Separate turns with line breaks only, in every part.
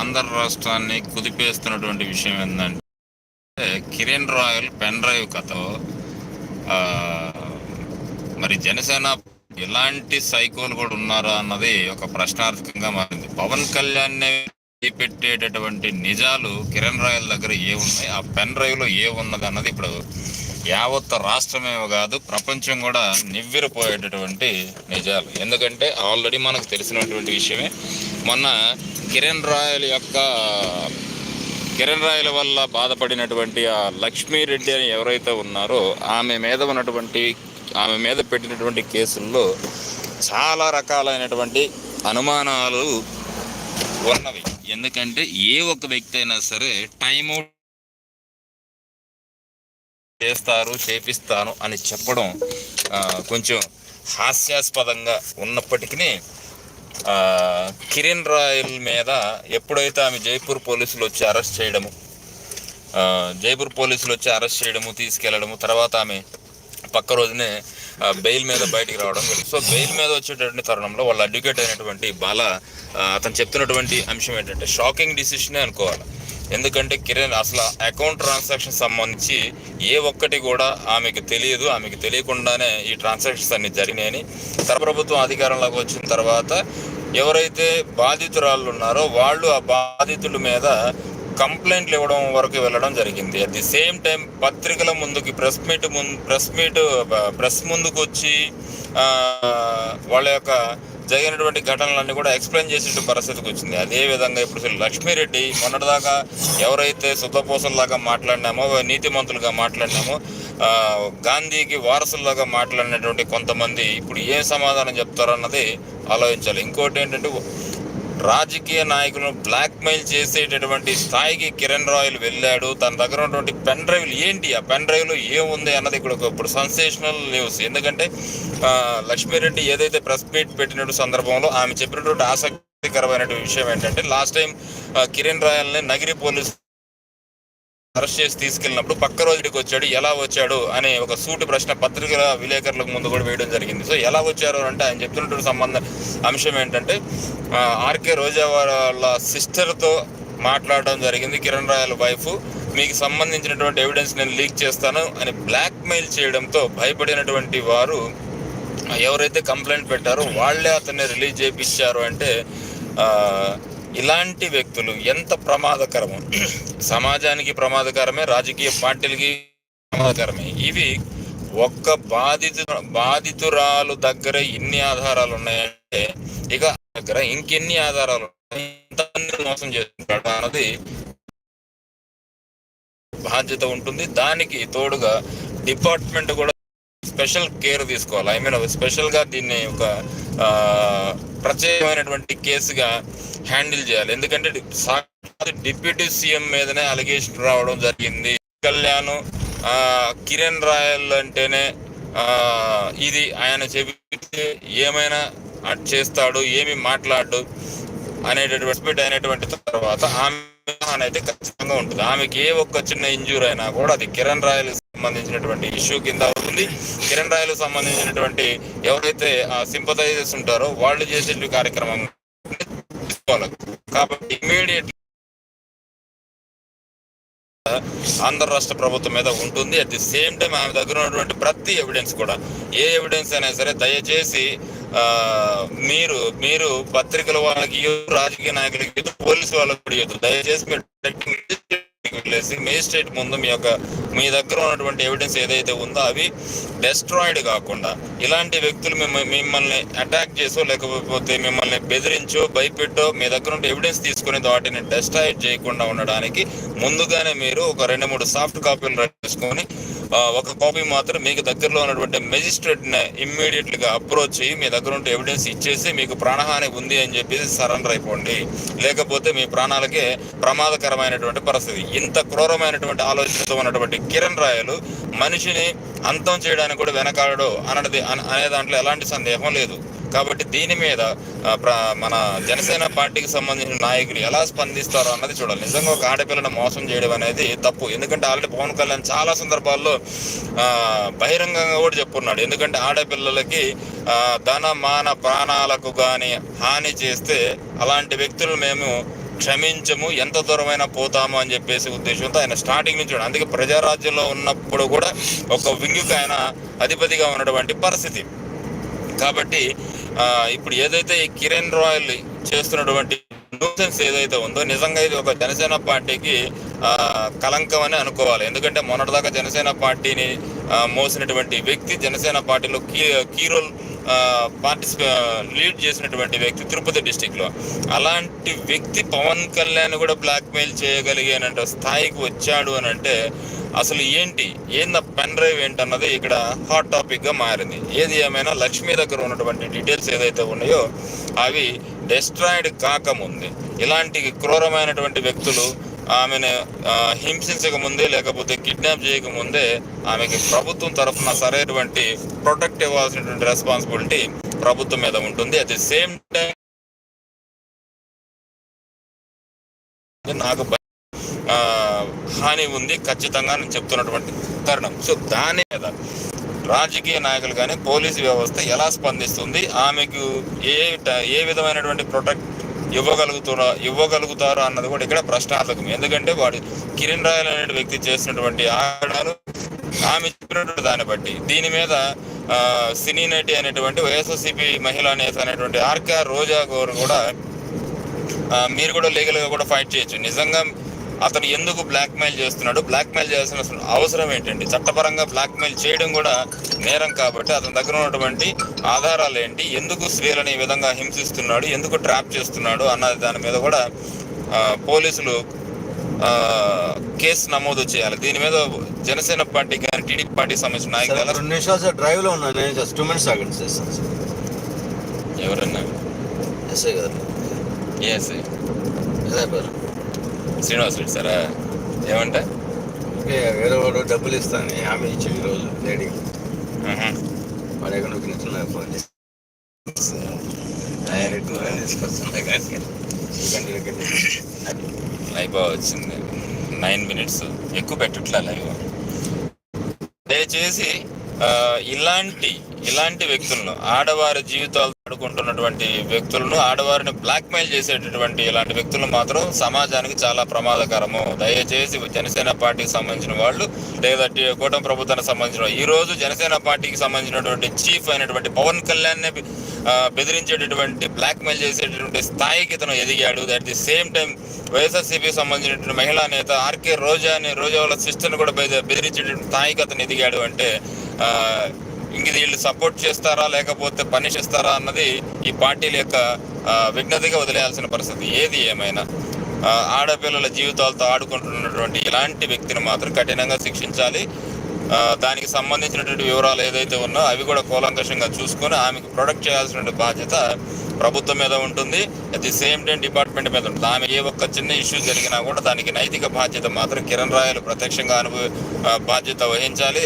ఆంధ్ర రాష్ట్రాన్ని కుదిపేస్తున్నటువంటి విషయం ఏంటంటే కిరణ్ రాయల్ పెన్ డ్రైవ్ కథ మరి జనసేన ఎలాంటి సైకోలు కూడా ఉన్నారా అన్నది ఒక ప్రశ్నార్థకంగా మారింది. పవన్ కళ్యాణ్ పెట్టేటటువంటి నిజాలు కిరణ్ రాయల్ దగ్గర ఏ ఉన్నాయి? ఆ పెన్ డ్రైవ్లో ఏ ఉన్నది అన్నది ఇప్పుడు యావత్ రాష్ట్రమే కాదు ప్రపంచం కూడా నివ్వెరపోయేటటువంటి నిజాలు. ఎందుకంటే ఆల్రెడీ మనకు తెలిసినటువంటి విషయమే మొన్న కిరణ్ రాయల్ యొక్క కిరణ్ రాయల వల్ల బాధపడినటువంటి ఆ లక్ష్మీరెడ్డి అని ఎవరైతే ఉన్నారో ఆమె మీద ఉన్నటువంటి ఆమె మీద పెట్టినటువంటి కేసుల్లో చాలా రకాలైనటువంటి అనుమానాలు ఉన్నవి. ఎందుకంటే ఏ ఒక్క వ్యక్తి అయినా సరే టైం చేస్తారు చేపిస్తాను అని చెప్పడం కొంచెం హాస్యాస్పదంగా ఉన్నప్పటికీ కిరణ్ రాయల్ మీద ఎప్పుడైతే ఆమె జైపూర్ పోలీసులు వచ్చి అరెస్ట్ చేయడము జైపూర్ పోలీసులు వచ్చి అరెస్ట్ చేయడము తీసుకెళ్ళడము తర్వాత ఆమె పక్క రోజునే బెయిల్ మీద బయటికి రావడం సో బెయిల్ మీద వచ్చేటటువంటి తరుణంలో వాళ్ళ అడ్వకేట్ అయినటువంటి బాల అతను చెప్తున్నటువంటి అంశం ఏంటంటే షాకింగ్ డిసిషనే అనుకోవాలి. ఎందుకంటే కిరణ్ అసలు అకౌంట్ ట్రాన్సాక్షన్ సంబంధించి ఏ ఒక్కటి కూడా ఆమెకు తెలియదు. ఆమెకు తెలియకుండానే ఈ ట్రాన్సాక్షన్స్ అన్ని జరిగినాయని తన ప్రభుత్వం అధికారంలోకి వచ్చిన తర్వాత ఎవరైతే బాధితురాళ్ళు ఉన్నారో వాళ్ళు ఆ బాధితుల మీద కంప్లైంట్లు ఇవ్వడం వరకు వెళ్ళడం జరిగింది. అట్ ది సేమ్ టైం పత్రికల ముందుకి ప్రెస్ మీట్ ముందు ప్రెస్ మీట్ ప్రెస్ ముందుకు వచ్చి వాళ్ళ యొక్క జరిగినటువంటి ఘటనలన్నీ కూడా ఎక్స్ప్లెయిన్ చేసే పరిస్థితికి వచ్చింది. అదే విధంగా ఇప్పుడు అసలు లక్ష్మీరెడ్డి మొన్నటిదాకా ఎవరైతే శుద్ధపోసల్లాగా మాట్లాడినామో నీతిమంతులుగా మాట్లాడినామో గాంధీకి వారసుల్లాగా మాట్లాడినటువంటి కొంతమంది ఇప్పుడు ఏం సమాధానం చెప్తారన్నది ఆలోచించాలి. ఇంకోటి ఏంటంటే రాజకీయ నాయకులను బ్లాక్మెయిల్ చేసేటటువంటి స్థాయికి కిరణ్ రాయల్ వెళ్ళాడు. తన దగ్గర ఉన్నటువంటి పెన్ డ్రైవ్లు ఏంటి? ఆ పెన్ డ్రైవ్లో ఏముంది అన్నది ఇక్కడ ఒక ఇప్పుడు సెన్సేషనల్ న్యూస్ ఎందుకంటే లక్ష్మీరెడ్డి ఏదైతే ప్రెస్ మీట్ పెట్టిన సందర్భంలో ఆమె చెప్పినటువంటి ఆసక్తికరమైనటువంటి విషయం ఏంటంటే లాస్ట్ టైం కిరణ్ రాయల్ని నగిరి పోలీసు అరెస్ట్ చేసి తీసుకెళ్ళినప్పుడు పక్క రోజుకి వచ్చాడు ఎలా వచ్చాడు అనే ఒక సూటి ప్రశ్న పత్రికల విలేకరులకు ముందు కూడా వేయడం జరిగింది. సో ఎలా వచ్చారు అంటే ఆయన చెప్తున్నటువంటి సంబంధ అంశం ఏంటంటే ఆర్కే రోజా వాళ్ళ సిస్టర్తో మాట్లాడడం జరిగింది. కిరణ్ రాయల్ వైఫ్ మీకు సంబంధించినటువంటి ఎవిడెన్స్ నేను లీక్ చేస్తాను అని బ్లాక్మెయిల్ చేయడంతో భయపడినటువంటి వారు ఎవరైతే కంప్లైంట్ పెట్టారో వాళ్ళే అతన్ని రిలీజ్ చేయించారు అంటే ఇలాంటి వ్యక్తులు ఎంత ప్రమాదకరము సమాజానికి ప్రమాదకరమే రాజకీయ పార్టీలకి ప్రమాదకరమే. ఇవి ఒక్క బాధితు బాధితురాలు దగ్గర ఇన్ని ఆధారాలు ఉన్నాయంటే ఇక దగ్గర ఇంకెన్ని ఆధారాలు మోసం చేస్తున్నాడు అన్నది బాధ్యత ఉంటుంది. దానికి తోడుగా డిపార్ట్మెంట్ కూడా స్పెషల్ కేర్ తీసుకోవాలి. ఐ మీన్ స్పెషల్గా దీన్ని ఒక ప్రత్యేకమైనటువంటి కేసుగా హ్యాండిల్ చేయాలి. ఎందుకంటే డిప్యూటీ సీఎం మీదనే అలిగేషన్ రావడం జరిగింది. కళ్యాణ్ ఆ, కిరణ్ రాయల్ అంటేనే ఆ, ఇది ఆయన చెబితే ఏమైనా చేస్తాడు ఏమి మాట్లాడు అనేటటువంటి అనేటువంటి అయినటువంటి తర్వాత ఆమె అయితే ఖచ్చితంగా ఉంటుంది. ఆమెకి ఏ ఒక్క చిన్న ఇంజూర్ అయినా కూడా అది కిరణ్ రాయల్ సంబంధించినటువంటి ఇష్యూ కింద అవుతుంది. కిరణ్ రాయల్ సంబంధించినటువంటి ఎవరైతే సింపథైజర్స్ ఉంటారో వాళ్ళు చేసే కార్యక్రమం తీసుకోవాలి. కాబట్టి ఇమీడియట్ ఆంధ్ర రాష్ట్ర ప్రభుత్వం మీద ఉంటుంది. అట్ ది సేమ్ టైం ఆమె దగ్గర ఉన్నటువంటి ప్రతి ఎవిడెన్స్ కూడా ఏ ఎవిడెన్స్ అయినా సరే దయచేసి మీరు మీరు పత్రికల వాళ్ళకి రాజకీయ నాయకులకి పోలీసు వాళ్ళకి కూడా దయచేసి మీరు వెళ్ళేసి మేజిస్ట్రేట్ ముందు మీ యొక్క మీ దగ్గర ఉన్నటువంటి ఎవిడెన్స్ ఏదైతే ఉందో అవి డెస్ట్రాయిడ్ కాకుండా ఇలాంటి వ్యక్తులు మిమ్మల్ని అటాక్ చేసో లేకపోతే మిమ్మల్ని బెదిరించో భయపెట్టో మీ దగ్గర ఉంటే ఎవిడెన్స్ తీసుకుని వాటిని డెస్ట్రాయిడ్ చేయకుండా ఉండడానికి ముందుగానే మీరు ఒక రెండు మూడు సాఫ్ట్ కాపీలు రాసుకొని ఒక కాపీ మాత్రం మీకు దగ్గరలో ఉన్నటువంటి మెజిస్ట్రేట్ని ఇమ్మీడియట్గా అప్రోచ్ అయ్యి మీ దగ్గర ఉంటే ఎవిడెన్స్ ఇచ్చేసి మీకు ప్రాణహాని ఉంది అని చెప్పేసి సరెండర్ అయిపోండి. లేకపోతే మీ ప్రాణాలకే ప్రమాదకరమైనటువంటి పరిస్థితి. ఇంత క్రూరమైనటువంటి ఆలోచనతో ఉన్నటువంటి కిరణ్ రాయలు మనిషిని అంతం చేయడానికి కూడా వెనకాడడు అన్నది అనే దాంట్లో ఎలాంటి సందేహం లేదు. కాబట్టి దీని మీద మన జనసేన పార్టీకి సంబంధించిన నాయకులు ఎలా స్పందిస్తారో అన్నది చూడాలి. నిజంగా ఒక ఆడపిల్లను మోసం చేయడం అనేది తప్పు. ఎందుకంటే ఆల్రెడీ పవన్ కళ్యాణ్ చాలా సందర్భాల్లో బహిరంగంగా కూడా చెప్పున్నాడు. ఎందుకంటే ఆడపిల్లలకి ధన మాన ప్రాణాలకు కానీ హాని చేస్తే అలాంటి వ్యక్తులు మేము క్షమించము. ఎంత దూరమైనా పోతాము అని చెప్పేసి ఉద్దేశంతో ఆయన స్టార్టింగ్ నుంచి అందుకే ప్రజారాజ్యంలో ఉన్నప్పుడు కూడా ఒక వింగుకి ఆయన అధిపతిగా ఉన్నటువంటి పరిస్థితి. కాబట్టి ఇప్పుడు ఏదైతే ఈ కిరణ్ రాయల్ చేస్తున్నటువంటి న్యూసెన్స్ ఏదైతే ఉందో నిజంగా ఇది ఒక జనసేన పార్టీకి ఆ, కలంకం అని అనుకోవాలి. ఎందుకంటే మొన్నటిదాకా జనసేన పార్టీని మోసినటువంటి వ్యక్తి జనసేన పార్టీలో కీ కీ రోల్ పార్టిసిపే లీడ్ చేసినటువంటి వ్యక్తి తిరుపతి డిస్టిక్లో అలాంటి వ్యక్తి పవన్ కళ్యాణ్ కూడా బ్లాక్మెయిల్ మెయిల్ స్థాయికి వచ్చాడు అని అంటే అసలు ఏంటి? ఏంద పెన్ డ్రైవ్ ఏంటన్నది ఇక్కడ హాట్ టాపిక్గా మారింది. ఏది ఏమైనా లక్ష్మి దగ్గర ఉన్నటువంటి డీటెయిల్స్ ఏదైతే ఉన్నాయో అవి డెస్ట్రాయిడ్ కాకముంది. ఇలాంటి క్రూరమైనటువంటి వ్యక్తులు ఆమెను హింసించక ముందే లేకపోతే కిడ్నాప్ చేయక ముందే ఆమెకి ప్రభుత్వం తరఫున సరైనటువంటి ప్రొటెక్ట్ ఇవ్వాల్సినటువంటి రెస్పాన్సిబిలిటీ ప్రభుత్వం మీద ఉంటుంది. అట్ ది సేమ్ టైం నాకు హాని ఉంది ఖచ్చితంగా నేను చెప్తున్నటువంటి తరుణం. సో దాని మీద రాజకీయ నాయకులు కానీ పోలీసు వ్యవస్థ ఎలా స్పందిస్తుంది? ఆమెకు ఏ ఏ విధమైనటువంటి ప్రొటెక్ట్ ఇవ్వగలుగుతారా ఇవ్వగలుగుతారా అన్నది కూడా ఇక్కడ ప్రశ్నార్థకం. ఎందుకంటే వాడు కిరణ్ రాయల్ అనే వ్యక్తి చేసినటువంటి ఆడాలు ఆమె చెప్పినటువంటి దాన్ని బట్టి. దీని మీద సినీ నటి అనేటువంటి వైఎస్ఆర్సీపీ మహిళా నేత అనేటువంటి ఆర్కే రోజా గోరు కూడా మీరు కూడా లీగల్గా కూడా ఫైట్ చేయొచ్చు. నిజంగా అతను ఎందుకు బ్లాక్ మెయిల్ చేస్తున్నాడు బ్లాక్ మెయిల్ చేయాల్సిన అవసరం ఏంటండి? చట్టపరంగా బ్లాక్ మెయిల్ చేయడం కూడా నేరం కాబట్టి అతని దగ్గర ఉన్నటువంటి ఆధారాలు ఏంటి? ఎందుకు స్త్రీలను ఈ విధంగా హింసిస్తున్నాడు? ఎందుకు ట్రాప్ చేస్తున్నాడు? అన్నది దాని మీద కూడా పోలీసులు కేసు నమోదు చేయాలి. దీని మీద జనసేన పార్టీ కానీ టీడీపీ పార్టీకి సంబంధించిన నాయకులు
రెండు నిమిషాలు సార్ డ్రైవ్లో ఉన్నాను నేను జస్ట్ టూ మినిట్స్ ఆగండి సార్
ఎవరన్నా?
ఎస్ఐ గారు
ఎస్
ఎస్ఐ గారు
శ్రీనివాస్ రెడ్డి సారా? ఏమంట?
వేరే వాడు డబ్బులు ఇస్తాను హామీ ఇచ్చి ఈరోజు
ఆహా.
వాడు ఎక్కడ నొక్కినట్టున్నా ఫోన్ చేసి డైరెక్ట్
లైవ్ వచ్చింది. Nine minutes. ఎక్కువ పెట్టట్లే లైవ్? దయచేసి ఇలాంటి ఇలాంటి వ్యక్తులను ఆడవారి జీవితాలు ఆడుకుంటున్నటువంటి వ్యక్తులను ఆడవారిని బ్లాక్మెయిల్ చేసేటటువంటి ఇలాంటి వ్యక్తులు మాత్రం సమాజానికి చాలా ప్రమాదకరము. దయచేసి జనసేన పార్టీకి సంబంధించిన వాళ్ళు లేదా కూటమి ప్రభుత్వానికి సంబంధించిన ఈ రోజు జనసేన పార్టీకి సంబంధించినటువంటి చీఫ్ అయినటువంటి పవన్ కళ్యాణ్ బెదిరించేటటువంటి బ్లాక్మెయిల్ చేసేటటువంటి స్థాయికి ఇతను ఎదిగాడు. అట్ ది సేమ్ టైం వైఎస్ఆర్సీపీకి సంబంధించినటువంటి మహిళా నేత ఆర్కే రోజా అనే రోజా వాళ్ళ సిస్టర్ని కూడా బెద- బెదిరించేటటువంటి స్థాయికి అతను ఎదిగాడు అంటే ఇంక వీళ్ళు సపోర్ట్ చేస్తారా లేకపోతే పనిష్ ఇస్తారా అన్నది ఈ పార్టీల యొక్క విఘ్నతగా వదిలేయాల్సిన పరిస్థితి. ఏది ఏమైనా ఆడపిల్లల జీవితాలతో ఆడుకుంటున్నటువంటి ఇలాంటి వ్యక్తిని మాత్రం కఠినంగా శిక్షించాలి. దానికి సంబంధించినటువంటి వివరాలు ఏదైతే ఉన్నా అవి కూడా కూలంకషంగా చూసుకొని ఆమెకు ప్రొడక్ట్ చేయాల్సిన బాధ్యత ప్రభుత్వం మీద ఉంటుంది. At the same time department మీద ఉంటుంది. ఆమె ఏ ఒక్క చిన్న ఇష్యూ జరిగినా కూడా దానికి నైతిక బాధ్యత మాత్రం కిరణ్ రాయలు ప్రత్యక్షంగా అనుభవ బాధ్యత వహించాలి.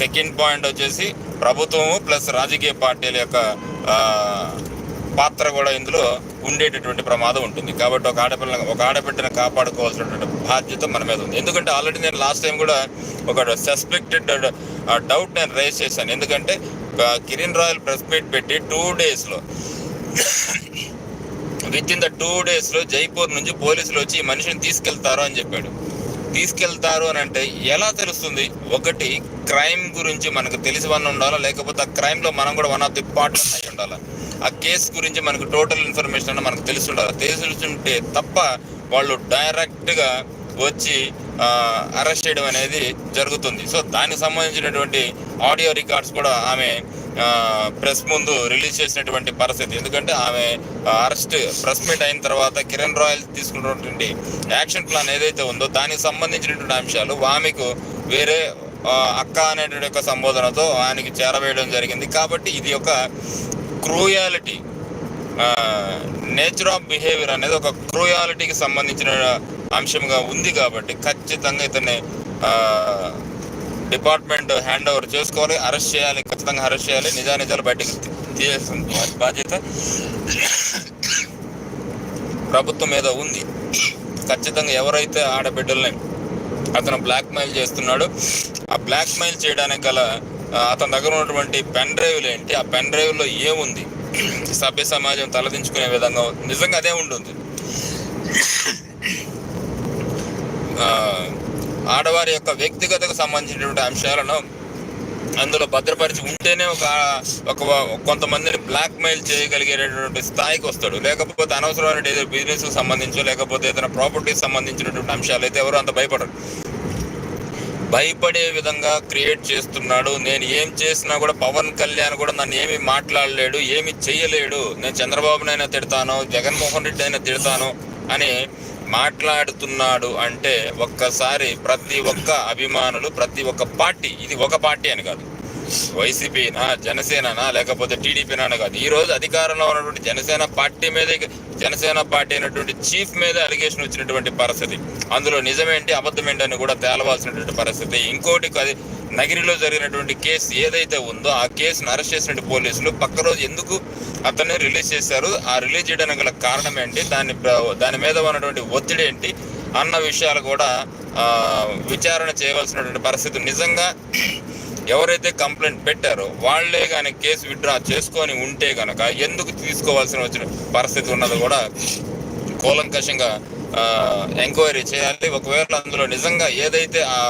సెకండ్ పాయింట్ వచ్చేసి ప్రభుత్వము ప్లస్ రాజకీయ పార్టీల యొక్క పాత్ర కూడా ఇందులో ఉండేటటువంటి ప్రమాదం ఉంటుంది. కాబట్టి ఒక ఆడపిల్ల ఒక ఆడబిడ్డను కాపాడుకోవాల్సినటువంటి బాధ్యత మన మీద ఉంది. ఎందుకంటే ఆల్రెడీ నేను లాస్ట్ టైం కూడా ఒక సస్పెక్టెడ్ డౌట్ నేను రైజ్ చేశాను. ఎందుకంటే కిరణ్ రాయల్ ప్రెస్ మీట్ పెట్టి టూ డేస్లో విత్ ఇన్ ద టూ డేస్లో జైపూర్ నుంచి పోలీసులు వచ్చి ఈ మనిషిని తీసుకెళ్తారు అని చెప్పాడు. తీసుకెళ్తారు అని అంటే ఎలా తెలుస్తుంది? ఒకటి క్రైమ్ గురించి మనకు తెలిసి వన్ ఉండాలా? లేకపోతే ఆ క్రైమ్లో మనం కూడా వన్ ఆఫ్ ది పార్ట్నర్ అయి ఉండాలా? ఆ కేసు గురించి మనకు టోటల్ ఇన్ఫర్మేషన్ అంటే మనకు తెలిసి ఉండాలి? తెలిసి ఉంటే తప్ప వాళ్ళు డైరెక్ట్గా వచ్చి అరెస్ట్ చేయడం అనేది జరుగుతుంది. సో దానికి సంబంధించినటువంటి ఆడియో రికార్డ్స్ కూడా ఆమె ప్రెస్ ముందు రిలీజ్ చేసినటువంటి పరిస్థితి. ఎందుకంటే ఆమె అరెస్ట్ ప్రెస్ మీట్ అయిన తర్వాత కిరణ్ రాయల్ తీసుకున్నటువంటి యాక్షన్ ప్లాన్ ఏదైతే ఉందో దానికి సంబంధించినటువంటి అంశాలు ఆమెకు వేరే అక్క అనేటువంటి యొక్క సంబోధనతో ఆయనకి చేరవేయడం జరిగింది. కాబట్టి ఇది ఒక క్రూయాలిటీ. నేచర్ ఆఫ్ బిహేవియర్ అనేది ఒక క్రూయాలిటీకి సంబంధించిన అంశంగా ఉంది కాబట్టి ఖచ్చితంగా ఇతన్ని డిపార్ట్మెంట్ హ్యాండ్ ఓవర్ చేసుకోవాలి అరెస్ట్ చేయాలి ఖచ్చితంగా అరెస్ట్ చేయాలి నిజానిజాలు బయటకు తీ- బాధ్యత ప్రభుత్వం మీద ఉంది. ఖచ్చితంగా ఎవరైతే ఆడబిడ్డల్ని అతను బ్లాక్ మెయిల్ చేస్తున్నాడు. ఆ బ్లాక్ మెయిల్ చేయడానికి గల అతని దగ్గర ఉన్నటువంటి పెన్ డ్రైవ్లు ఏంటి? ఆ పెన్ డ్రైవ్లో ఏముంది? సభ్య సమాజం తలదించుకునే విధంగా నిజంగా అదే ఉంటుంది. ఆడవారి యొక్క వ్యక్తిగతకు సంబంధించినటువంటి అంశాలను అందులో భద్రపరిచి ఉంటేనే ఒక ఒక కొంతమందిని బ్లాక్ మెయిల్ చేయగలిగేటటువంటి స్థాయికి వస్తాడు. లేకపోతే అనవసరమైన ఏదో బిజినెస్ సంబంధించో లేకపోతే ఏదైనా ప్రాపర్టీకి సంబంధించినటువంటి అంశాలు అయితే ఎవరు అంత భయపడరు. భయపడే విధంగా క్రియేట్ చేస్తున్నాడు. నేను ఏం చేసినా కూడా పవన్ కళ్యాణ్ కూడా నన్ను ఏమి మాట్లాడలేడు ఏమి చేయలేడు. నేను చంద్రబాబునైనా తిడతాను జగన్మోహన్ రెడ్డి అయినా తిడతాను అని మాట్లాడుతున్నాడు అంటే ఒక్కసారి ప్రతి ఒక్క అభిమానులు ప్రతి ఒక్క పార్టీ ఇది ఒక పార్టీ అని కాదు. వైసీపీనా జనసేననా లేకపోతే టీడీపీనా అని కాదు. ఈ రోజు అధికారంలో ఉన్నటువంటి జనసేన పార్టీ మీదే జనసేన పార్టీ అయినటువంటి చీఫ్ మీద అలిగేషన్ వచ్చినటువంటి పరిస్థితి. అందులో నిజమేంటి అబద్ధమేంటి అని కూడా తేలవలసినటువంటి పరిస్థితి. ఇంకోటి నగిరిలో జరిగినటువంటి కేసు ఏదైతే ఉందో ఆ కేసును అరెస్ట్ చేసినటువంటి పోలీసులు పక్క రోజు ఎందుకు అతన్ని రిలీజ్ చేశారు? ఆ రిలీజ్ చేయడానికి గల కారణం ఏంటి? దాని దాని మీద ఉన్నటువంటి ఒత్తిడి ఏంటి? అన్న విషయాలు కూడా విచారణ చేయవలసినటువంటి పరిస్థితి నిజంగా ఎవరైతే కంప్లైంట్ పెట్టారో వాళ్ళే కానీ కేసు విత్డ్రా చేసుకొని ఉంటే కనుక ఎందుకు తీసుకోవాల్సిన వచ్చిన పరిస్థితి ఉన్నది కూడా కూలంకషంగా ఎంక్వైరీ చేయాలి. ఒకవేళ అందులో నిజంగా ఏదైతే ఆ,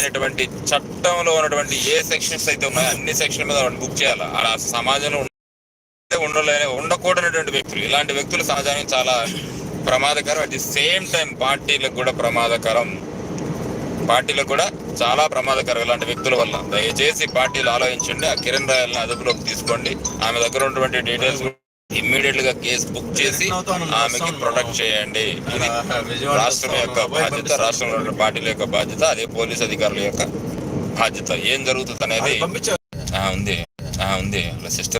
అయినటువంటి చట్టంలో ఉన్నటువంటి ఏ సెక్షన్స్ అయితే ఉన్నాయో అన్ని సెక్షన్ మీద బుక్ చేయాలి? అలా సమాజంలో ఉండే- ఉండలేని ఉండకూడనటువంటి వ్యక్తులు. ఇలాంటి వ్యక్తులు సమాజానికి చాలా ప్రమాదకరం. అట్ ది సేమ్ టైం పార్టీలకు కూడా ప్రమాదకరం. పార్టీలకు కూడా చాలా ప్రమాదకరం ఇలాంటి వ్యక్తుల వల్ల. దయచేసి పార్టీలు ఆలోచించండి. ఆ కిరణ్ రాయల్ని అదుపులోకి తీసుకోండి. ఆమె దగ్గర ఉన్నటువంటి డీటెయిల్స్ ఇమ్మీడియట్గా కేసు బుక్ చేసి ఆమెకి ప్రొటెక్ట్ చేయండి. ఇది రాష్ట్రం యొక్క బాధ్యత రాష్ట్రంలో ఉన్న పార్టీల యొక్క బాధ్యత అదే పోలీస్ అధికారుల యొక్క బాధ్యత. ఏం జరుగుతుంది అనేది ఉంది. ఆ, ఉంది. సిస్టర్